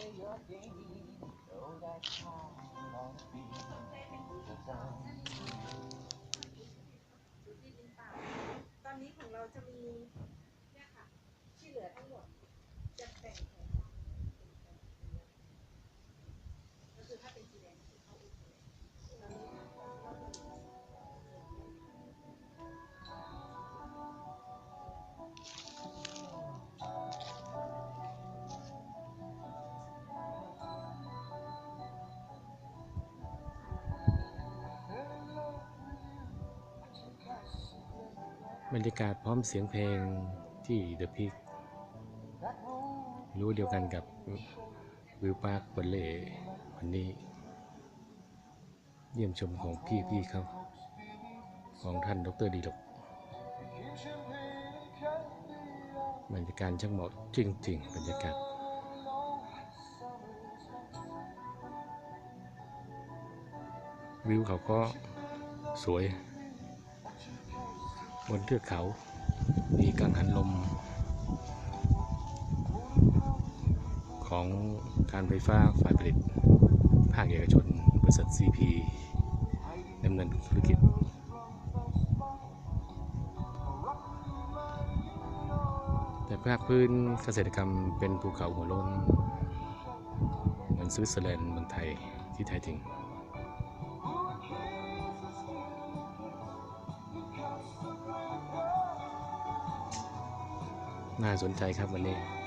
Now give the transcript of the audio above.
ตอนนี้ของเราจะมี บรรยากาศพร้อมเสียงเพลงที่เดอะพิกรู้เดียวกันกับวิวปาร์คบัลเล่วันนี้ เยี่ยมชมของพี่พี่ๆเขาของท่านดรดีลกบรรยากาศช่างเหมาะจริงๆบรรยากาศวิวเขาก็สวย บนเทือกเขา มีกังหันลม ของการไฟฟ้าฝ่ายผลิต ภาคเอกชน บริษัท CP ดำเนินธุรกิจแต่ภาคพื้นเกษตรกรรมเป็นภูเขาหัวโล้นเหมือนสวิตเซอร์แลนด์เมืองไทยที่แท้จริง น่าสนใจครับวันนี้